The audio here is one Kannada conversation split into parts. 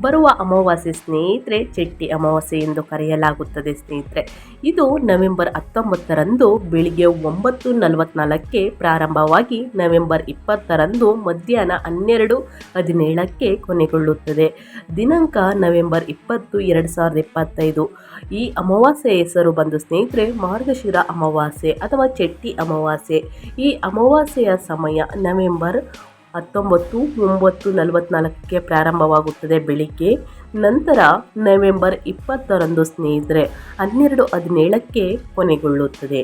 ಬರುವ ಅಮಾವಾಸ್ಯೆ ಸ್ನೇಹಿತರೆ ಚೆಟ್ಟಿ ಅಮಾವಾಸ್ಯೆ ಎಂದು ಕರೆಯಲಾಗುತ್ತದೆ ಸ್ನೇಹಿತರೆ. ಇದು ನವೆಂಬರ್ ಹತ್ತೊಂಬತ್ತರಂದು ಬೆಳಿಗ್ಗೆ ಒಂಬತ್ತು ನಲವತ್ನಾಲ್ಕಕ್ಕೆ ಪ್ರಾರಂಭವಾಗಿ ನವೆಂಬರ್ ಇಪ್ಪತ್ತರಂದು ಮಧ್ಯಾಹ್ನ ಹನ್ನೆರಡು ಹದಿನೇಳಕ್ಕೆ ಕೊನೆಗೊಳ್ಳುತ್ತದೆ. ದಿನಾಂಕ ನವೆಂಬರ್ ಇಪ್ಪತ್ತು, ಎರಡು ಸಾವಿರದ ಇಪ್ಪತ್ತೈದು. ಈ ಅಮಾವಾಸ್ಯೆ ಹೆಸರು ಬಂದು ಸ್ನೇಹಿತರೆ, ಮಾರ್ಗಶಿರ ಅಮಾವಾಸ್ಯೆ ಅಥವಾ ಚೆಟ್ಟಿ ಅಮಾವಾಸ್ಯೆ. ಈ ಅಮಾವಾಸ್ಯೆಯ ಸಮಯ ನವೆಂಬರ್ ಹತ್ತೊಂಬತ್ತು, ಒಂಬತ್ತು, ನಲವತ್ನಾಲ್ಕಕ್ಕೆ ಪ್ರಾರಂಭವಾಗುತ್ತದೆ ಬೆಳಿಗ್ಗೆ. ನಂತರ ನವೆಂಬರ್ ಇಪ್ಪತ್ತರಂದು ಸ್ನೇಹಿತರೆ ಹನ್ನೆರಡು ಹದಿನೇಳಕ್ಕೆ ಕೊನೆಗೊಳ್ಳುತ್ತದೆ.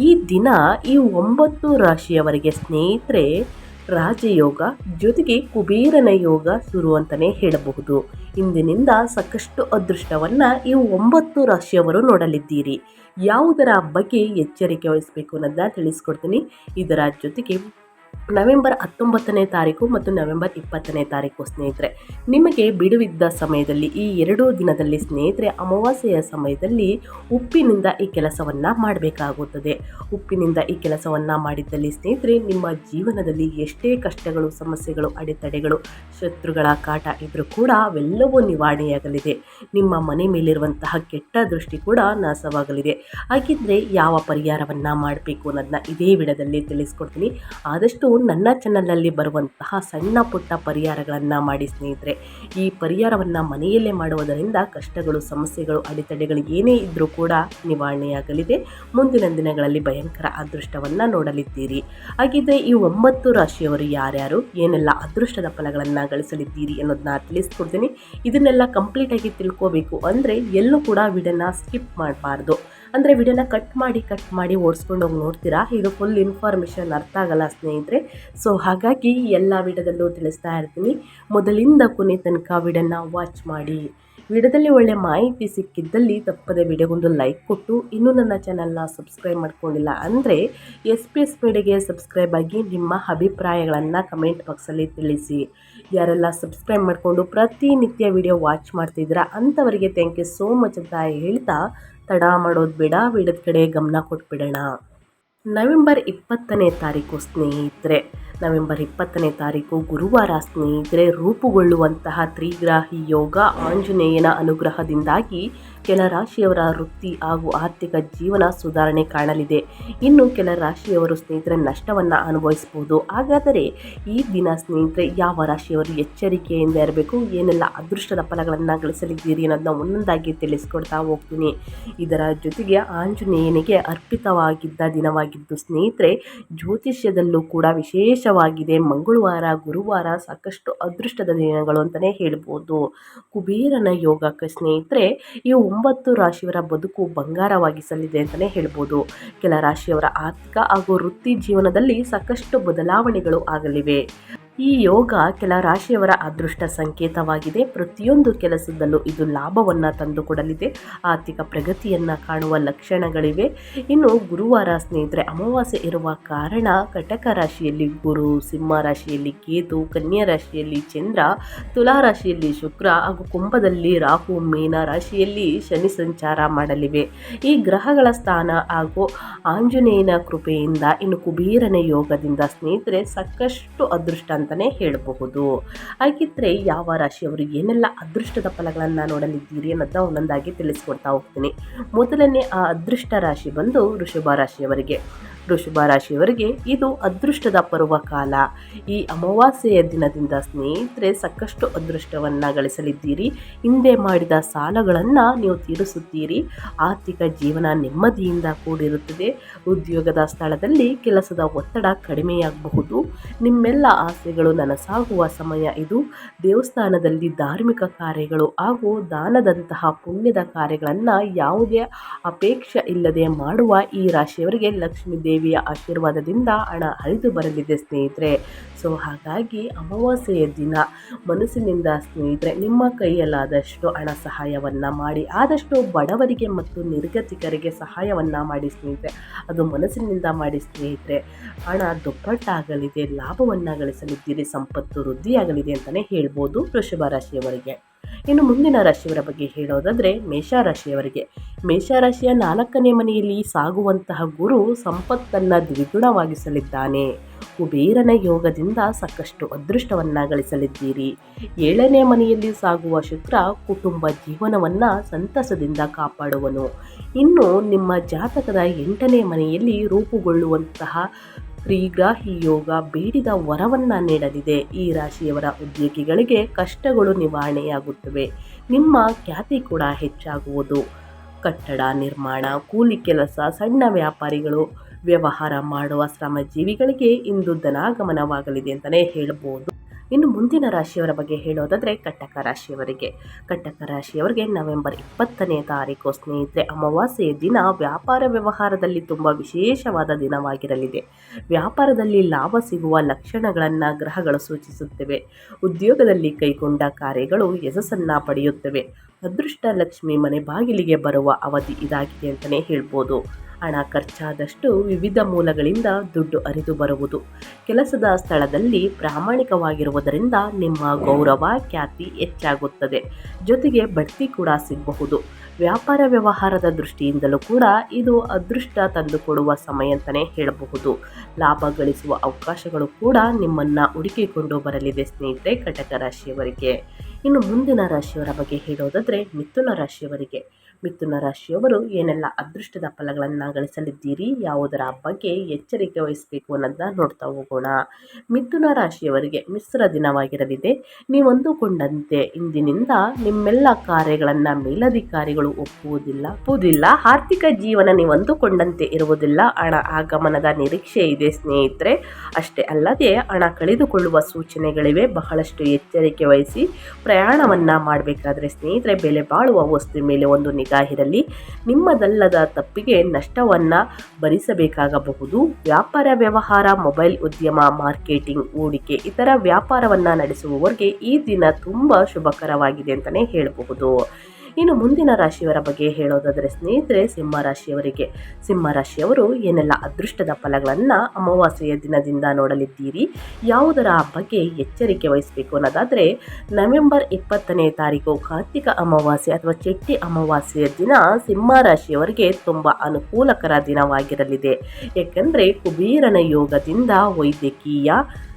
ಈ ದಿನ ಈ ಒಂಬತ್ತು ರಾಶಿಯವರಿಗೆ ಸ್ನೇಹಿತರೆ ರಾಜಯೋಗ ಜೊತೆಗೆ ಕುಬೇರನ ಯೋಗ ಶುರು ಅಂತಲೇ ಹೇಳಬಹುದು. ಇಂದಿನಿಂದ ಸಾಕಷ್ಟು ಅದೃಷ್ಟವನ್ನು ಈ ಒಂಬತ್ತು ರಾಶಿಯವರು ನೋಡಲಿದ್ದೀರಿ. ಯಾವುದರ ಬಗ್ಗೆ ಎಚ್ಚರಿಕೆ ವಹಿಸಬೇಕು ಅನ್ನೋದನ್ನ ತಿಳಿಸ್ಕೊಡ್ತೀನಿ. ಇದರ ಜೊತೆಗೆ ನವೆಂಬರ್ ಹತ್ತೊಂಬತ್ತನೇ ತಾರೀಕು ಮತ್ತು ನವೆಂಬರ್ ಇಪ್ಪತ್ತನೇ ತಾರೀಕು, ಸ್ನೇಹಿತರೆ. ನಿಮಗೆ ಬಿಡುವಿದ್ದ ಸಮಯದಲ್ಲಿ, ಈ ಎರಡೂ ದಿನದಲ್ಲಿ ಸ್ನೇಹಿತರೆ, ಅಮಾವಾಸ್ಯೆಯ ಸಮಯದಲ್ಲಿ ಉಪ್ಪಿನಿಂದ ಈ ಕೆಲಸವನ್ನು ಮಾಡಬೇಕಾಗುತ್ತದೆ. ಉಪ್ಪಿನಿಂದ ಈ ಕೆಲಸವನ್ನು ಮಾಡಿದ್ದಲ್ಲಿ ಸ್ನೇಹಿತರೆ, ನಿಮ್ಮ ಜೀವನದಲ್ಲಿ ಎಷ್ಟೇ ಕಷ್ಟಗಳು, ಸಮಸ್ಯೆಗಳು, ಅಡೆತಡೆಗಳು, ಶತ್ರುಗಳ ಕಾಟ ಇದ್ದರೂ ಕೂಡ ಅವೆಲ್ಲವೂ ನಿವಾರಣೆಯಾಗಲಿದೆ. ನಿಮ್ಮ ಮನೆ ಮೇಲಿರುವಂತಹ ಕೆಟ್ಟ ದೃಷ್ಟಿ ಕೂಡ ನಾಶವಾಗಲಿದೆ. ಹಾಗಿದ್ರೆ ಯಾವ ಪರಿಹಾರವನ್ನು ಮಾಡಬೇಕು ಅನ್ನೋದನ್ನ ಇದೇ ವಿಡದಲ್ಲಿ ತಿಳಿಸ್ಕೊಡ್ತೀನಿ. ಆದಷ್ಟು ನನ್ನ ಚಾನಲಲ್ಲಿ ಬರುವಂತಹ ಸಣ್ಣ ಪುಟ್ಟ ಪರಿಹಾರಗಳನ್ನು ಮಾಡಿ ಸ್ನೇಹಿತರೆ. ಈ ಪರಿಹಾರವನ್ನು ಮನೆಯಲ್ಲೇ ಮಾಡುವುದರಿಂದ ಕಷ್ಟಗಳು, ಸಮಸ್ಯೆಗಳು, ಅಡೆತಡೆಗಳು ಏನೇ ಇದ್ದರೂ ಕೂಡ ನಿವಾರಣೆಯಾಗಲಿದೆ. ಮುಂದಿನ ದಿನಗಳಲ್ಲಿ ಭಯಂಕರ ಅದೃಷ್ಟವನ್ನು ನೋಡಲಿದ್ದೀರಿ. ಹಾಗಿದ್ರೆ ಈ ಒಂಬತ್ತು ರಾಶಿಯವರು ಯಾರ್ಯಾರು? ಏನೆಲ್ಲ ಅದೃಷ್ಟದ ಫಲಗಳನ್ನು ಗಳಿಸಲಿದ್ದೀರಿ ಅನ್ನೋದನ್ನ ತಿಳಿಸ್ಕೊಡ್ತೀನಿ. ಇದನ್ನೆಲ್ಲ ಕಂಪ್ಲೀಟಾಗಿ ತಿಳ್ಕೋಬೇಕು ಅಂದರೆ ಎಲ್ಲೂ ಕೂಡ ವಿಡನ್ನ ಸ್ಕಿಪ್ ಮಾಡಬಾರ್ದು. ಅಂದರೆ ವಿಡಿಯೋನ ಕಟ್ ಮಾಡಿ ಕಟ್ ಮಾಡಿ ಓಡಿಸ್ಕೊಂಡು ಹೋಗಿ ನೋಡ್ತೀರಾ? ಇದು ಫುಲ್ ಇನ್ಫಾರ್ಮೇಷನ್ ಅರ್ಥ ಆಗಲ್ಲ ಸ್ನೇಹಿತರೆ. ಸೊ ಹಾಗಾಗಿ ಎಲ್ಲ ವಿಡಿಯೋದಲ್ಲೂ ತಿಳಿಸ್ತಾ ಇರ್ತೀನಿ. ಮೊದಲಿಂದ ಕೊನೆ ತನಕ ವಿಡಿಯೋನ ವಾಚ್ ಮಾಡಿ. ವಿಡಿಯೋದಲ್ಲಿ ಒಳ್ಳೆ ಮಾಹಿತಿ ಸಿಕ್ಕಿದ್ದಲ್ಲಿ ತಪ್ಪದೆ ವಿಡಿಯೋಗೊಂದು ಲೈಕ್ ಕೊಟ್ಟು ಇನ್ನೂ ನನ್ನ ಚಾನಲ್ನ ಸಬ್ಸ್ಕ್ರೈಬ್ ಮಾಡ್ಕೊಂಡಿಲ್ಲ ಅಂದರೆ ಎಸ್ ಪಿ ಎಸ್ ಮೀಡಿಯಾಗೆ ಸಬ್ಸ್ಕ್ರೈಬ್ ಆಗಿ ನಿಮ್ಮ ಅಭಿಪ್ರಾಯಗಳನ್ನು ಕಮೆಂಟ್ ಬಾಕ್ಸಲ್ಲಿ ತಿಳಿಸಿ. ಯಾರೆಲ್ಲ ಸಬ್ಸ್ಕ್ರೈಬ್ ಮಾಡಿಕೊಂಡು ಪ್ರತಿನಿತ್ಯ ವಿಡಿಯೋ ವಾಚ್ ಮಾಡ್ತಿದ್ದೀರಾ ಅಂಥವರಿಗೆ ಥ್ಯಾಂಕ್ ಯು ಸೋ ಮಚ್ ಅಂತ ಹೇಳ್ತಾ ತಡ ಮಾಡೋದು ಬೇಡ, ವಿಡಿಯೋದ ಕಡೆ ಗಮನ ಕೊಟ್ಬಿಡೋಣ. ನವೆಂಬರ್ ಇಪ್ಪತ್ತನೇ ತಾರೀಕು ಸ್ನೇಹಿತರೆ ನವೆಂಬರ್ ಇಪ್ಪತ್ತನೇ ತಾರೀಕು ಗುರುವಾರ ಸ್ನೇಹಿತರೆ ರೂಪುಗೊಳ್ಳುವಂತಹ ತ್ರಿಗ್ರಾಹಿ ಯೋಗ ಆಂಜನೇಯನ ಅನುಗ್ರಹದಿಂದಾಗಿ ಕೆಲ ರಾಶಿಯವರ ವೃತ್ತಿ ಹಾಗೂ ಆರ್ಥಿಕ ಜೀವನ ಸುಧಾರಣೆ ಕಾಣಲಿದೆ. ಇನ್ನು ಕೆಲ ರಾಶಿಯವರು ಸ್ನೇಹಿತರೆ ನಷ್ಟವನ್ನು ಅನುಭವಿಸಬಹುದು ಹಾಗಾದರೆ ಈ ದಿನ ಸ್ನೇಹಿತರೆ ಯಾವ ರಾಶಿಯವರು ಎಚ್ಚರಿಕೆಯಿಂದ ಇರಬೇಕು? ಏನೆಲ್ಲ ಅದೃಷ್ಟದ ಫಲಗಳನ್ನು ಗಳಿಸಲಿದ್ದೀರಿ ಅನ್ನೋದನ್ನ ಒಂದೊಂದಾಗಿ ತಿಳಿಸ್ಕೊಡ್ತಾ ಹೋಗ್ತೀನಿ. ಇದರ ಜೊತೆಗೆ ಆಂಜನೇಯನಿಗೆ ಅರ್ಪಿತವಾಗಿದ್ದ ದಿನವಾಗಿದ್ದು ಸ್ನೇಹಿತರೆ ಜ್ಯೋತಿಷ್ಯದಲ್ಲೂ ಕೂಡ ವಿಶೇಷವಾಗಿದೆ. ಮಂಗಳವಾರ, ಗುರುವಾರ ಸಾಕಷ್ಟು ಅದೃಷ್ಟದ ದಿನಗಳು ಅಂತಲೇ ಹೇಳ್ಬೋದು. ಕುಬೇರನ ಯೋಗಕ್ಕೆ ಸ್ನೇಹಿತರೆ, ಈ ಒಂಬತ್ತು ರಾಶಿಯವರ ಬದುಕು ಬಂಗಾರವಾಗಿಸಲಿದೆ ಅಂತಲೇ ಹೇಳ್ಬೋದು. ಕೆಲ ರಾಶಿಯವರ ಆರ್ಥಿಕ ಹಾಗೂ ವೃತ್ತಿ ಜೀವನದಲ್ಲಿ ಸಾಕಷ್ಟು ಬದಲಾವಣೆಗಳು ಆಗಲಿವೆ. ಈ ಯೋಗ ಕೆಲ ರಾಶಿಯವರ ಅದೃಷ್ಟ ಸಂಕೇತವಾಗಿದೆ. ಪ್ರತಿಯೊಂದು ಕೆಲಸದಲ್ಲೂ ಇದು ಲಾಭವನ್ನು ತಂದುಕೊಡಲಿದೆ ಆರ್ಥಿಕ ಪ್ರಗತಿಯನ್ನು ಕಾಣುವ ಲಕ್ಷಣಗಳಿವೆ. ಇನ್ನು ಗುರುವಾರ ಸ್ನೇಹಿತರೆ, ಅಮಾವಾಸ್ಯೆ ಇರುವ ಕಾರಣ ಕಟಕ ರಾಶಿಯಲ್ಲಿ ಗುರು, ಸಿಂಹ ರಾಶಿಯಲ್ಲಿ ಕೇತು, ಕನ್ಯಾ ರಾಶಿಯಲ್ಲಿ ಚಂದ್ರ, ತುಲಾ ರಾಶಿಯಲ್ಲಿ ಶುಕ್ರ ಹಾಗೂ ಕುಂಭದಲ್ಲಿ ರಾಹು, ಮೀನ ರಾಶಿಯಲ್ಲಿ ಶನಿ ಸಂಚಾರ ಮಾಡಲಿವೆ. ಈ ಗ್ರಹಗಳ ಸ್ಥಾನ ಹಾಗೂ ಆಂಜನೇಯನ ಕೃಪೆಯಿಂದ ಇನ್ನು ಕುಬೇರನ ಯೋಗದಿಂದ ಸ್ನೇಹಿತರೆ, ಸಾಕಷ್ಟು ಅದೃಷ್ಟ ಅಂತಲೇ ಹೇಳಬಹುದು. ಹಾಗಿದ್ರೆ ಯಾವ ರಾಶಿಯವರು ಏನೆಲ್ಲ ಅದೃಷ್ಟದ ಫಲಗಳನ್ನು ನೋಡಲಿದ್ದೀರಿ ಅನ್ನೋದನ್ನ ಒಂದೊಂದಾಗಿ ತಿಳಿಸ್ಕೊಡ್ತಾ ಹೋಗ್ತೀನಿ. ಮೊದಲನೇ ಆ ಅದೃಷ್ಟ ರಾಶಿ ಬಂದು ವೃಷಭ ರಾಶಿಯವರಿಗೆ. ವೃಷಭ ರಾಶಿಯವರಿಗೆ ಇದು ಅದೃಷ್ಟದ ಪರ್ವಕಾಲ ಈ ಅಮಾವಾಸ್ಯೆಯ ದಿನದಿಂದ ಸ್ನೇಹಿತರೆ, ಸಾಕಷ್ಟು ಅದೃಷ್ಟವನ್ನು ಗಳಿಸಲಿದ್ದೀರಿ. ಹಿಂದೆ ಮಾಡಿದ ಸಾಲಗಳನ್ನು ನೀವು ತೀರಿಸುತ್ತೀರಿ. ಆರ್ಥಿಕ ಜೀವನ ನೆಮ್ಮದಿಯಿಂದ ಕೂಡಿರುತ್ತದೆ. ಉದ್ಯೋಗದ ಸ್ಥಳದಲ್ಲಿ ಕೆಲಸದ ಒತ್ತಡ ಕಡಿಮೆಯಾಗಬಹುದು. ನಿಮ್ಮೆಲ್ಲ ಆಸೆಗಳು ನನಸಾಗುವ ಸಮಯ ಇದು. ದೇವಸ್ಥಾನದಲ್ಲಿ ಧಾರ್ಮಿಕ ಕಾರ್ಯಗಳು ಹಾಗೂ ದಾನದಂತಹ ಪುಣ್ಯದ ಕಾರ್ಯಗಳನ್ನು ಯಾವುದೇ ಅಪೇಕ್ಷೆ ಇಲ್ಲದೆ ಮಾಡುವ ಈ ರಾಶಿಯವರಿಗೆ ಲಕ್ಷ್ಮೀ ದೇವಿ ದೇವಿಯ ಆಶೀರ್ವಾದದಿಂದ ಹಣ ಹರಿದು ಬರಲಿದೆ ಸ್ನೇಹಿತರೆ. ಸೊ ಹಾಗಾಗಿ ಅಮಾವಾಸ್ಯೆಯ ದಿನ ಮನಸ್ಸಿನಿಂದ ಸ್ನೇಹಿತರೆ, ನಿಮ್ಮ ಕೈಯಲ್ಲಾದಷ್ಟು ಹಣ ಸಹಾಯವನ್ನು ಮಾಡಿ, ಆದಷ್ಟು ಬಡವರಿಗೆ ಮತ್ತು ನಿರ್ಗತಿಕರಿಗೆ ಸಹಾಯವನ್ನು ಮಾಡಿ ಸ್ನೇಹಿತರೆ. ಅದು ಮನಸ್ಸಿನಿಂದ ಮಾಡಿ ಸ್ನೇಹಿತರೆ, ಹಣ ದುಪ್ಪಟ್ಟಾಗಲಿದೆ, ಲಾಭವನ್ನು ಗಳಿಸಲಿದ್ದೀರಿ, ಸಂಪತ್ತು ವೃದ್ಧಿಯಾಗಲಿದೆ ಅಂತಲೇ ಹೇಳ್ಬೋದು. ವೃಷಭ ರಾಶಿಯವರಿಗೆ. ಇನ್ನು ಮುಂದಿನ ರಾಶಿಯವರ ಬಗ್ಗೆ ಹೇಳೋದಾದರೆ ಮೇಷರಾಶಿಯವರಿಗೆ. ಮೇಷರಾಶಿಯ ನಾಲ್ಕನೇ ಮನೆಯಲ್ಲಿ ಸಾಗುವಂತಹ ಗುರು ಸಂಪತ್ತನ್ನು ದ್ವಿಗುಣವಾಗಿಸಲಿದ್ದಾನೆ. ಕುಬೇರನ ಯೋಗದಿಂದ ಸಾಕಷ್ಟು ಅದೃಷ್ಟವನ್ನು ಗಳಿಸಲಿದ್ದೀರಿ. ಏಳನೇ ಮನೆಯಲ್ಲಿ ಸಾಗುವ ಶುಕ್ರ ಕುಟುಂಬ ಜೀವನವನ್ನು ಸಂತಸದಿಂದ ಕಾಪಾಡುವನು. ಇನ್ನು ನಿಮ್ಮ ಜಾತಕದ ಎಂಟನೇ ಮನೆಯಲ್ಲಿ ರೂಪುಗೊಳ್ಳುವಂತಹ ತ್ರಿಗ್ರಾಹಿ ಯೋಗ ಬೇಡಿದ ವರವನ್ನು ನೀಡಲಿದೆ. ಈ ರಾಶಿಯವರ ಉದ್ಯೋಗಿಗಳಿಗೆ ಕಷ್ಟಗಳು ನಿವಾರಣೆಯಾಗುತ್ತವೆ. ನಿಮ್ಮ ಖ್ಯಾತಿ ಕೂಡ ಹೆಚ್ಚಾಗುವುದು. ಕಟ್ಟಡ ನಿರ್ಮಾಣ, ಕೂಲಿ ಕೆಲಸ, ಸಣ್ಣ ವ್ಯಾಪಾರಿಗಳು, ವ್ಯವಹಾರ ಮಾಡುವ ಶ್ರಮಜೀವಿಗಳಿಗೆ ಇಂದು ಧನಾಗಮನವಾಗಲಿದೆ ಅಂತಲೇ ಹೇಳ್ಬೋದು. ಇನ್ನು ಮುಂದಿನ ರಾಶಿಯವರ ಬಗ್ಗೆ ಹೇಳೋದಾದರೆ ಕಟ್ಟಕ ರಾಶಿಯವರಿಗೆ. ಕಟ್ಟಕ ರಾಶಿಯವರಿಗೆ ನವೆಂಬರ್ ಇಪ್ಪತ್ತನೇ ತಾರೀಕು, ಸ್ನೇಹಿತರೆ ಅಮಾವಾಸ್ಯೆಯ ದಿನ ವ್ಯಾಪಾರ ವ್ಯವಹಾರದಲ್ಲಿ ತುಂಬ ವಿಶೇಷವಾದ ದಿನವಾಗಿರಲಿದೆ. ವ್ಯಾಪಾರದಲ್ಲಿ ಲಾಭ ಸಿಗುವ ಲಕ್ಷಣಗಳನ್ನು ಗ್ರಹಗಳು ಸೂಚಿಸುತ್ತವೆ. ಉದ್ಯೋಗದಲ್ಲಿ ಕೈಗೊಂಡ ಕಾರ್ಯಗಳು ಯಶಸ್ಸನ್ನು ಪಡೆಯುತ್ತವೆ. ಅದೃಷ್ಟ ಲಕ್ಷ್ಮಿ ಮನೆ ಬಾಗಿಲಿಗೆ ಬರುವ ಅವಧಿ ಇದಾಗಿದೆ ಅಂತಲೇ ಹೇಳ್ಬೋದು. ಹಣ ಖರ್ಚಾದಷ್ಟು ವಿವಿಧ ಮೂಲಗಳಿಂದ ದುಡ್ಡು ಅರಿದು ಬರುವುದು. ಕೆಲಸದ ಸ್ಥಳದಲ್ಲಿ ಪ್ರಾಮಾಣಿಕವಾಗಿರುವುದರಿಂದ ನಿಮ್ಮ ಗೌರವ ಖ್ಯಾತಿ ಹೆಚ್ಚಾಗುತ್ತದೆ. ಜೊತೆಗೆ ಬಡ್ತಿ ಕೂಡ ಸಿಗಬಹುದು. ವ್ಯಾಪಾರ ವ್ಯವಹಾರದ ದೃಷ್ಟಿಯಿಂದಲೂ ಕೂಡ ಇದು ಅದೃಷ್ಟ ತಂದುಕೊಡುವ ಸಮಯ ಅಂತಲೇ ಹೇಳಬಹುದು. ಲಾಭ ಗಳಿಸುವ ಅವಕಾಶಗಳು ಕೂಡ ನಿಮ್ಮನ್ನು ಹುಡುಕಿಕೊಂಡು ಬರಲಿದೆ ಸ್ನೇಹಿತರೆ ಕಟಕ ರಾಶಿಯವರಿಗೆ. ಇನ್ನು ಮುಂದಿನ ರಾಶಿಯವರ ಬಗ್ಗೆ ಹೇಳೋದಾದರೆ ಮಿಥುನ ರಾಶಿಯವರಿಗೆ. ಮಿಥುನ ರಾಶಿಯವರು ಏನೆಲ್ಲ ಅದೃಷ್ಟದ ಫಲಗಳನ್ನು ಗಳಿಸಲಿದ್ದೀರಿ, ಯಾವುದರ ಬಗ್ಗೆ ಎಚ್ಚರಿಕೆ ವಹಿಸಬೇಕು ಅನ್ನೋದನ್ನ ನೋಡ್ತಾ ಹೋಗೋಣ. ಮಿಥುನ ರಾಶಿಯವರಿಗೆ ಮಿಶ್ರ ದಿನವಾಗಿರಲಿದೆ. ನೀವಂದುಕೊಂಡಂತೆ ಇಂದಿನಿಂದ ನಿಮ್ಮೆಲ್ಲ ಕಾರ್ಯಗಳನ್ನು ಮೇಲಧಿಕಾರಿಗಳು ಒಪ್ಪುವುದಿಲ್ಲ. ಒಪ್ಪುವುದಿಲ್ಲ. ಆರ್ಥಿಕ ಜೀವನ ನೀವು ಇರುವುದಿಲ್ಲ. ಹಣ ಆಗಮನದ ನಿರೀಕ್ಷೆ ಇದೆ ಸ್ನೇಹಿತರೆ. ಅಷ್ಟೇ ಅಲ್ಲದೆ ಹಣ ಕಳೆದುಕೊಳ್ಳುವ ಸೂಚನೆಗಳಿವೆ. ಬಹಳಷ್ಟು ಎಚ್ಚರಿಕೆ ವಹಿಸಿ ಪ್ರಯಾಣವನ್ನು ಮಾಡಬೇಕಾದ್ರೆ ಸ್ನೇಹಿತರೆ, ಬೆಲೆ ಬಾಳುವ ವಸ್ತು ಮೇಲೆ ಒಂದು ನಿಗಾ ಇರಲಿ. ನಿಮ್ಮದಲ್ಲದ ತಪ್ಪಿಗೆ ನಷ್ಟವನ್ನು ಭರಿಸಬೇಕಾಗಬಹುದು. ವ್ಯಾಪಾರ ವ್ಯವಹಾರ, ಮೊಬೈಲ್ ಉದ್ಯಮ, ಮಾರ್ಕೆಟಿಂಗ್, ಹೂಡಿಕೆ ಇತರ ವ್ಯಾಪಾರವನ್ನು ನಡೆಸುವವರಿಗೆ ಈ ದಿನ ತುಂಬ ಶುಭಕರವಾಗಿದೆ ಅಂತಲೇ ಹೇಳಬಹುದು. ಇನ್ನು ಮುಂದಿನ ರಾಶಿಯವರ ಬಗ್ಗೆ ಹೇಳೋದಾದರೆ ಸ್ನೇಹಿತರೆ, ಸಿಂಹ ರಾಶಿಯವರಿಗೆ. ಸಿಂಹ ರಾಶಿಯವರು ಏನೆಲ್ಲ ಅದೃಷ್ಟದ ಫಲಗಳನ್ನು ಅಮಾವಾಸ್ಯೆಯ ದಿನದಿಂದ ನೋಡಲಿದ್ದೀರಿ? ಯಾವುದರ ಬಗ್ಗೆ ಎಚ್ಚರಿಕೆ ವಹಿಸಬೇಕು ಅನ್ನೋದಾದರೆ, ನವೆಂಬರ್ ಇಪ್ಪತ್ತನೇ ತಾರೀಕು ಕಾರ್ತಿಕ ಅಮಾವಾಸ್ಯೆ ಅಥವಾ ಚೆಟ್ಟಿ ಅಮಾವಾಸ್ಯೆಯ ದಿನ ಸಿಂಹ ರಾಶಿಯವರಿಗೆ ತುಂಬ ಅನುಕೂಲಕರ ದಿನವಾಗಿರಲಿದೆ. ಏಕೆಂದರೆ ಕುಬೇರನ ಯೋಗದಿಂದ ವೈದ್ಯಕೀಯ,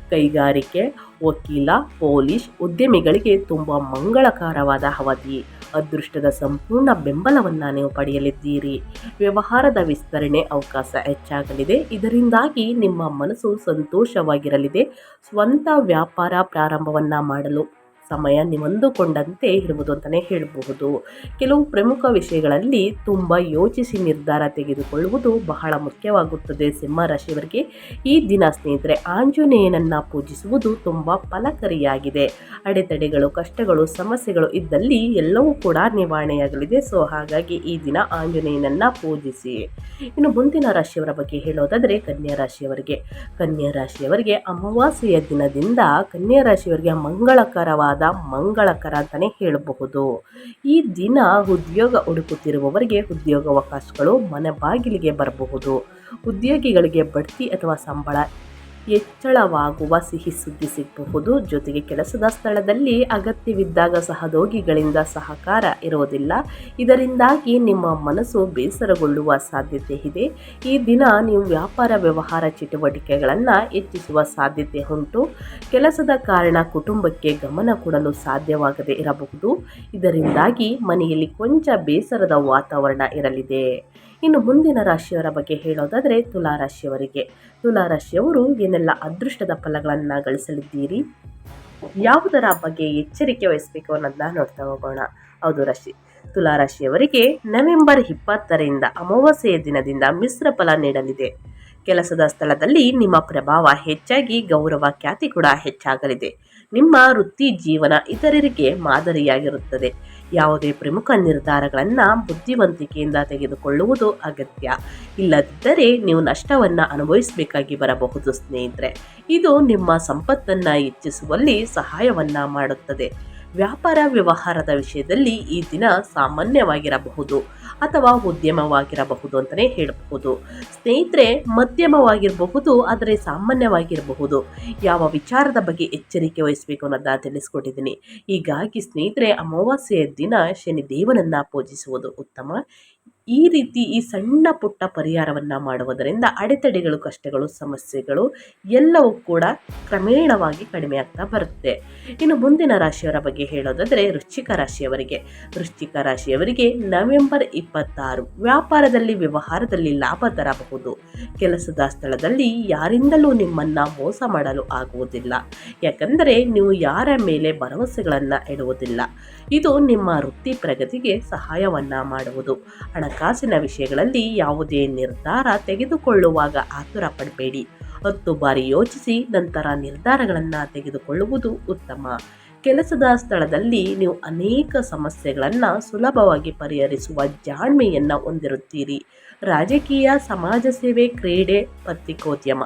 ಕೈಗಾರಿಕೆ, ವಕೀಲ, ಪೊಲೀಸ್ ಉದ್ಯಮಿಗಳಿಗೆ ತುಂಬ ಮಂಗಳಕರವಾದ ಅವಧಿ. ಅದೃಷ್ಟದ ಸಂಪೂರ್ಣ ಬೆಂಬಲವನ್ನು ನೀವು ಪಡೆಯಲಿದ್ದೀರಿ. ವ್ಯವಹಾರದ ವಿಸ್ತರಣೆ ಅವಕಾಶ ಹೆಚ್ಚಾಗಲಿದೆ. ಇದರಿಂದಾಗಿ ನಿಮ್ಮ ಮನಸ್ಸು ಸಂತೋಷವಾಗಿರಲಿದೆ. ಸ್ವಂತ ವ್ಯಾಪಾರ ಪ್ರಾರಂಭವನ್ನು ಮಾಡಲು ಸಮಯ ನಿಮಂದುಕೊಂಡಂತೆ ಇರುವುದು ಅಂತಲೇ ಹೇಳಬಹುದು. ಕೆಲವು ಪ್ರಮುಖ ವಿಷಯಗಳಲ್ಲಿ ತುಂಬ ಯೋಚಿಸಿ ನಿರ್ಧಾರ ತೆಗೆದುಕೊಳ್ಳುವುದು ಬಹಳ ಮುಖ್ಯವಾಗುತ್ತದೆ. ಸಿಂಹ ರಾಶಿಯವರಿಗೆ ಈ ದಿನ ಸ್ನೇಹಿತರೆ, ಆಂಜನೇಯನನ್ನು ಪೂಜಿಸುವುದು ತುಂಬ ಫಲಕಾರಿಯಾಗಿದೆ. ಅಡೆತಡೆಗಳು, ಕಷ್ಟಗಳು, ಸಮಸ್ಯೆಗಳು ಇದ್ದಲ್ಲಿ ಎಲ್ಲವೂ ಕೂಡ ನಿವಾರಣೆಯಾಗಲಿದೆ. ಸೊ, ಹಾಗಾಗಿ ಈ ದಿನ ಆಂಜನೇಯನನ್ನು ಪೂಜಿಸಿ. ಇನ್ನು ಮುಂದಿನ ರಾಶಿಯವರ ಬಗ್ಗೆ ಹೇಳೋದಾದರೆ ಕನ್ಯಾ ರಾಶಿಯವರಿಗೆ. ಕನ್ಯಾ ರಾಶಿಯವರಿಗೆ ಅಮಾವಾಸ್ಯೆಯ ದಿನದಿಂದ ಕನ್ಯಾ ರಾಶಿಯವರಿಗೆ ಮಂಗಳಕರವಾದ ಮಂಗಳಕರ ಅಂತಲೇ ಹೇಳಬಹುದು. ಈ ದಿನ ಉದ್ಯೋಗ ಹುಡುಕುತ್ತಿರುವವರಿಗೆ ಉದ್ಯೋಗಾವಕಾಶಗಳು ಮನೆ ಬಾಗಿಲಿಗೆ ಬರಬಹುದು. ಉದ್ಯೋಗಿಗಳಿಗೆ ಬಡ್ತಿ ಅಥವಾ ಸಂಬಳ ಹೆಚ್ಚಳವಾಗುವ ಸಿಹಿ ಸುದ್ದಿ ಸಿಗಬಹುದು. ಜೊತೆಗೆ ಕೆಲಸದ ಸ್ಥಳದಲ್ಲಿ ಅಗತ್ಯವಿದ್ದಾಗ ಸಹೋದ್ಯೋಗಿಗಳಿಂದ ಸಹಕಾರ ಇರುವುದಿಲ್ಲ. ಇದರಿಂದಾಗಿ ನಿಮ್ಮ ಮನಸ್ಸು ಬೇಸರಗೊಳ್ಳುವ ಸಾಧ್ಯತೆ ಇದೆ. ಈ ದಿನ ನೀವು ವ್ಯಾಪಾರ ವ್ಯವಹಾರ ಚಟುವಟಿಕೆಗಳನ್ನು ಹೆಚ್ಚಿಸುವ ಸಾಧ್ಯತೆ ಉಂಟು. ಕೆಲಸದ ಕಾರಣ ಕುಟುಂಬಕ್ಕೆ ಗಮನ ಕೊಡಲು ಸಾಧ್ಯವಾಗದೇ ಇರಬಹುದು. ಇದರಿಂದಾಗಿ ಮನೆಯಲ್ಲಿ ಕೊಂಚ ಬೇಸರದ ವಾತಾವರಣ ಇರಲಿದೆ. ಇನ್ನು ಮುಂದಿನ ರಾಶಿಯವರ ಬಗ್ಗೆ ಹೇಳೋದಾದರೆ ತುಲಾ ರಾಶಿಯವರಿಗೆ. ತುಲಾ ರಾಶಿಯವರು ಏನೆಲ್ಲ ಅದೃಷ್ಟದ ಫಲಗಳನ್ನು ಗಳಿಸಲಿದ್ದೀರಿ? ಯಾವುದರ ಬಗ್ಗೆ ಎಚ್ಚರಿಕೆ ವಹಿಸಬೇಕು ಅನ್ನೋದನ್ನ ನೋಡ್ತಾ ಹೋಗೋಣ. ಹೌದು ರಾಶಿ, ತುಲಾ ರಾಶಿಯವರಿಗೆ ನವೆಂಬರ್ ಇಪ್ಪತ್ತರಿಂದ ಅಮಾವಾಸ್ಯೆಯ ದಿನದಿಂದ ಮಿಶ್ರ ಫಲ ನೀಡಲಿದೆ. ಕೆಲಸದ ಸ್ಥಳದಲ್ಲಿ ನಿಮ್ಮ ಪ್ರಭಾವ ಹೆಚ್ಚಾಗಿ ಗೌರವ ಖ್ಯಾತಿ ಕೂಡ ಹೆಚ್ಚಾಗಲಿದೆ. ನಿಮ್ಮ ವೃತ್ತಿ ಜೀವನ ಇತರರಿಗೆ ಮಾದರಿಯಾಗಿರುತ್ತದೆ. ಯಾವುದೇ ಪ್ರಮುಖ ನಿರ್ಧಾರಗಳನ್ನು ಬುದ್ಧಿವಂತಿಕೆಯಿಂದ ತೆಗೆದುಕೊಳ್ಳುವುದು ಅಗತ್ಯ. ಇಲ್ಲದಿದ್ದರೆ ನೀವು ನಷ್ಟವನ್ನು ಅನುಭವಿಸಬೇಕಾಗಿ ಬರಬಹುದು ಸ್ನೇಹಿತರೆ. ಇದು ನಿಮ್ಮ ಸಂಪತ್ತನ್ನು ಹೆಚ್ಚಿಸುವಲ್ಲಿ ಸಹಾಯವನ್ನು ಮಾಡುತ್ತದೆ. ವ್ಯಾಪಾರ ವ್ಯವಹಾರದ ವಿಷಯದಲ್ಲಿ ಈ ದಿನ ಸಾಮಾನ್ಯವಾಗಿರಬಹುದು. ಅಥವಾ ಉದ್ಯಮವಾಗಿರಬಹುದು ಅಂತಲೇ ಹೇಳಬಹುದು. ಸ್ನೇಹಿತರೆ, ಮಧ್ಯಮವಾಗಿರಬಹುದು, ಆದರೆ ಸಾಮಾನ್ಯವಾಗಿರಬಹುದು. ಯಾವ ವಿಚಾರದ ಬಗ್ಗೆ ಎಚ್ಚರಿಕೆ ವಹಿಸಬೇಕು ಅನ್ನೋದನ್ನ ತಿಳಿಸ್ಕೊಟ್ಟಿದ್ದೀನಿ. ಹೀಗಾಗಿ ಸ್ನೇಹಿತರೆ, ಅಮಾವಾಸ್ಯೆಯ ದಿನ ಶನಿ ದೇವನನ್ನು ಪೂಜಿಸುವುದು ಉತ್ತಮ. ಈ ರೀತಿ ಈ ಸಣ್ಣ ಪುಟ್ಟ ಪರಿಹಾರವನ್ನು ಮಾಡುವುದರಿಂದ ಅಡೆತಡೆಗಳು, ಕಷ್ಟಗಳು, ಸಮಸ್ಯೆಗಳು ಎಲ್ಲವೂ ಕೂಡ ಕ್ರಮೇಣವಾಗಿ ಕಡಿಮೆ ಆಗ್ತಾ ಬರುತ್ತೆ. ಇನ್ನು ಮುಂದಿನ ರಾಶಿಯವರ ಬಗ್ಗೆ ಹೇಳೋದಾದರೆ ವೃಶ್ಚಿಕ ರಾಶಿಯವರಿಗೆ. ವೃಶ್ಚಿಕ ರಾಶಿಯವರಿಗೆ ನವೆಂಬರ್ ಇಪ್ಪತ್ತಾರು ವ್ಯಾಪಾರದಲ್ಲಿ, ವ್ಯವಹಾರದಲ್ಲಿ ಲಾಭ ತರಬಹುದು. ಕೆಲಸದ ಸ್ಥಳದಲ್ಲಿ ಯಾರಿಂದಲೂ ನಿಮ್ಮನ್ನು ಮೋಸ ಮಾಡಲು ಆಗುವುದಿಲ್ಲ. ಯಾಕಂದರೆ ನೀವು ಯಾರ ಮೇಲೆ ಭರವಸೆಗಳನ್ನು ಇಡುವುದಿಲ್ಲ. ಇದು ನಿಮ್ಮ ವೃತ್ತಿ ಪ್ರಗತಿಗೆ ಸಹಾಯವನ್ನ ಮಾಡುವುದು. ಹಣಕಾಸಿನ ವಿಷಯಗಳಲ್ಲಿ ಯಾವುದೇ ನಿರ್ಧಾರ ತೆಗೆದುಕೊಳ್ಳುವಾಗ ಆತುರ ಪಡಬೇಡಿ. ಹತ್ತು ಬಾರಿ ಯೋಚಿಸಿ ನಂತರ ನಿರ್ಧಾರಗಳನ್ನು ತೆಗೆದುಕೊಳ್ಳುವುದು ಉತ್ತಮ. ಕೆಲಸದ ಸ್ಥಳದಲ್ಲಿ ನೀವು ಅನೇಕ ಸಮಸ್ಯೆಗಳನ್ನು ಸುಲಭವಾಗಿ ಪರಿಹರಿಸುವ ಜಾಣ್ಮೆಯನ್ನು ಹೊಂದಿರುತ್ತೀರಿ. ರಾಜಕೀಯ, ಸಮಾಜ ಸೇವೆ, ಕ್ರೀಡೆ, ಪತ್ರಿಕೋದ್ಯಮ.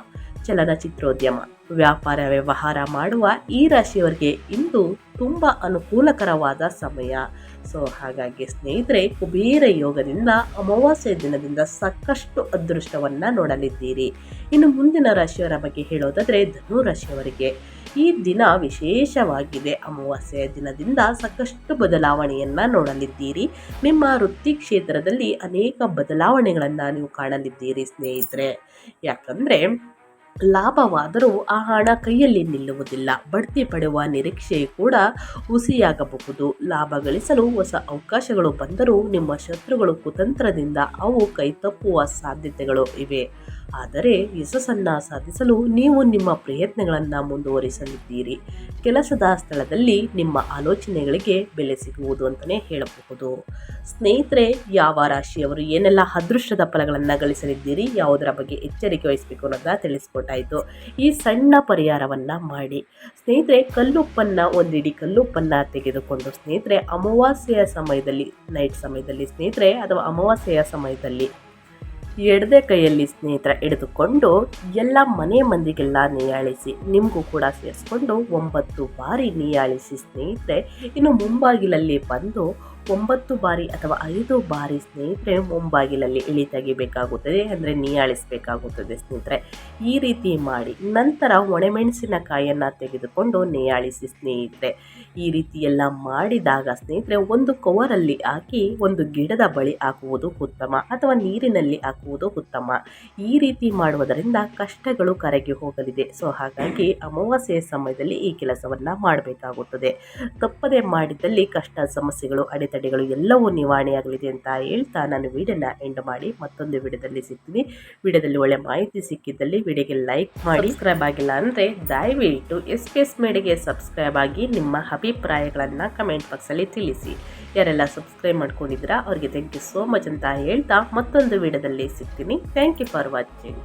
ಚಲನಚಿತ್ರೋದ್ಯಮ ವ್ಯಾಪಾರ ವ್ಯವಹಾರ ಮಾಡುವ ಈ ರಾಶಿಯವರಿಗೆ ಇಂದು ತುಂಬ ಅನುಕೂಲಕರವಾದ ಸಮಯ. ಸೊ, ಹಾಗಾಗಿ ಸ್ನೇಹಿತರೆ, ಕುಬೇರ ಯೋಗದಿಂದ ಅಮಾವಾಸ್ಯ ದಿನದಿಂದ ಸಾಕಷ್ಟು ಅದೃಷ್ಟವನ್ನು ನೋಡಲಿದ್ದೀರಿ. ಇನ್ನು ಮುಂದಿನ ರಾಶಿಯವರ ಬಗ್ಗೆ ಹೇಳೋದಾದರೆ ಧನು ರಾಶಿಯವರಿಗೆ. ಈ ದಿನ ವಿಶೇಷವಾಗಿದೆ. ಅಮಾವಾಸ್ಯೆಯ ದಿನದಿಂದ ಸಾಕಷ್ಟು ಬದಲಾವಣೆಯನ್ನು ನೋಡಲಿದ್ದೀರಿ. ನಿಮ್ಮ ವೃತ್ತಿ ಕ್ಷೇತ್ರದಲ್ಲಿ ಅನೇಕ ಬದಲಾವಣೆಗಳನ್ನು ನೀವು ಕಾಣಲಿದ್ದೀರಿ ಸ್ನೇಹಿತರೆ. ಯಾಕಂದರೆ ಲಾಭವಾದರೂ ಆ ಹಣ ಕೈಯಲ್ಲಿ ನಿಲ್ಲುವುದಿಲ್ಲ. ಬಡ್ತಿ ಪಡೆಯುವ ನಿರೀಕ್ಷೆ ಕೂಡ ಹುಸಿಯಾಗಬಹುದು. ಲಾಭ ಗಳಿಸಲು ಹೊಸ ಅವಕಾಶಗಳು ಬಂದರೂ ನಿಮ್ಮ ಶತ್ರುಗಳು ಕುತಂತ್ರದಿಂದ ಅವು ಕೈತಪ್ಪುವ ಸಾಧ್ಯತೆಗಳು ಇವೆ. ಆದರೆ ಯಶಸ್ಸನ್ನು ಸಾಧಿಸಲು ನೀವು ನಿಮ್ಮ ಪ್ರಯತ್ನಗಳನ್ನು ಮುಂದುವರಿಸಲಿದ್ದೀರಿ. ಕೆಲಸದ ಸ್ಥಳದಲ್ಲಿ ನಿಮ್ಮ ಆಲೋಚನೆಗಳಿಗೆ ಬೆಲೆ ಸಿಗುವುದು ಅಂತಲೇ ಹೇಳಬಹುದು. ಸ್ನೇಹಿತರೆ, ಯಾವ ರಾಶಿಯವರು ಏನೆಲ್ಲ ಅದೃಷ್ಟದ ಫಲಗಳನ್ನು ಗಳಿಸಲಿದ್ದೀರಿ, ಯಾವುದರ ಬಗ್ಗೆ ಎಚ್ಚರಿಕೆ ವಹಿಸಬೇಕು ಅನ್ನೋದನ್ನ ತಿಳಿಸ್ಕೊಟ್ಟಾಯಿತು. ಈ ಸಣ್ಣ ಪರಿಹಾರವನ್ನು ಮಾಡಿ. ಸ್ನೇಹಿತರೆ, ಕಲ್ಲುಪ್ಪನ್ನು ಒಂದಿಡಿ ಕಲ್ಲುಪ್ಪನ್ನು ತೆಗೆದುಕೊಂಡು ಸ್ನೇಹಿತರೆ, ಅಮಾವಾಸ್ಯೆಯ ಸಮಯದಲ್ಲಿ ನೈಟ್ ಸಮಯದಲ್ಲಿ ಸ್ನೇಹಿತರೆ, ಅಥವಾ ಅಮಾವಾಸ್ಯೆಯ ಸಮಯದಲ್ಲಿ ಎಡದೆ ಕೈಯಲ್ಲಿ ಸ್ನೇಹಿತರ ಹಿಡಿದುಕೊಂಡು ಎಲ್ಲ ಮನೆ ಮಂದಿಗೆಲ್ಲ ನೀಯಾಳಿಸಿ, ನಿಮಗೂ ಕೂಡ ಸೇರಿಸ್ಕೊಂಡು ಒಂಬತ್ತು ಬಾರಿ ನೀಯಾಳಿಸಿ ಸ್ನೇಹಿತರೆ, ಇನ್ನು ಮುಂಬಾಗಿಲಲ್ಲಿ ಬಂದು ಒಂಬತ್ತು ಬಾರಿ ಅಥವಾ ಐದು ಬಾರಿ ಸ್ನೇಹಿತರೆ ಮುಂಬಾಗಿಲಲ್ಲಿ ಇಳಿ ತೆಗಿಬೇಕಾಗುತ್ತದೆ, ಅಂದರೆ ನೇಯಾಳಿಸಬೇಕಾಗುತ್ತದೆ ಸ್ನೇಹಿತರೆ. ಈ ರೀತಿ ಮಾಡಿ, ನಂತರ ಒಣಮೆಣಸಿನಕಾಯನ್ನು ತೆಗೆದುಕೊಂಡು ನೇಯಾಳಿಸಿ ಸ್ನೇಹಿತರೆ. ಈ ರೀತಿ ಎಲ್ಲ ಮಾಡಿದಾಗ ಸ್ನೇಹಿತರೆ, ಒಂದು ಕವರಲ್ಲಿ ಹಾಕಿ ಒಂದು ಗಿಡದ ಬಳಿ ಹಾಕುವುದು ಉತ್ತಮ, ಅಥವಾ ನೀರಿನಲ್ಲಿ ಹಾಕುವುದು ಉತ್ತಮ. ಈ ರೀತಿ ಮಾಡುವುದರಿಂದ ಕಷ್ಟಗಳು ಕರಗಿ ಹೋಗಲಿದೆ. ಸೊ, ಹಾಗಾಗಿ ಅಮಾವಾಸ್ಯೆಯ ಸಮಯದಲ್ಲಿ ಈ ಕೆಲಸವನ್ನು ಮಾಡಬೇಕಾಗುತ್ತದೆ. ತಪ್ಪದೆ ಮಾಡಿದಲ್ಲಿ ಕಷ್ಟ, ಸಮಸ್ಯೆಗಳು ಅಡೆತಡೆಗಳು ಎಲ್ಲವೂ ನಿವಾರಣೆಯಾಗಲಿದೆ ಅಂತ ಹೇಳ್ತಾ ನಾನು ವಿಡಿಯೋನ ಎಂಡ್ ಮಾಡಿ ಮತ್ತೊಂದು ವಿಡಿಯೋದಲ್ಲಿ ಸಿಗ್ತೀನಿ. ವಿಡಿಯೋದಲ್ಲಿ ಒಳ್ಳೆ ಮಾಹಿತಿ ಸಿಕ್ಕಿದ್ದಲ್ಲಿ ವಿಡಿಯೋಗೆ ಲೈಕ್ ಮಾಡಿ. ಸಬ್ಸ್ಕ್ರೈಬ್ ಆಗಿಲ್ಲ ಅಂದರೆ ದಯವಿಟ್ಟು ಎಸ್ ಪಿ ಎಸ್ ಮೇಡಿಗೆ ಸಬ್ಸ್ಕ್ರೈಬ್ ಆಗಿ ನಿಮ್ಮ ಅಭಿಪ್ರಾಯಗಳನ್ನು ಕಮೆಂಟ್ ಬಾಕ್ಸಲ್ಲಿ ತಿಳಿಸಿ. ಯಾರೆಲ್ಲ ಸಬ್ಸ್ಕ್ರೈಬ್ ಮಾಡ್ಕೊಂಡಿದ್ದೀರಾ ಅವರಿಗೆ ಥ್ಯಾಂಕ್ ಯು ಸೋ ಮಚ್ ಅಂತ ಹೇಳ್ತಾ ಮತ್ತೊಂದು ವಿಡಿಯೋದಲ್ಲಿ ಸಿಗ್ತೀನಿ. Thank you for watching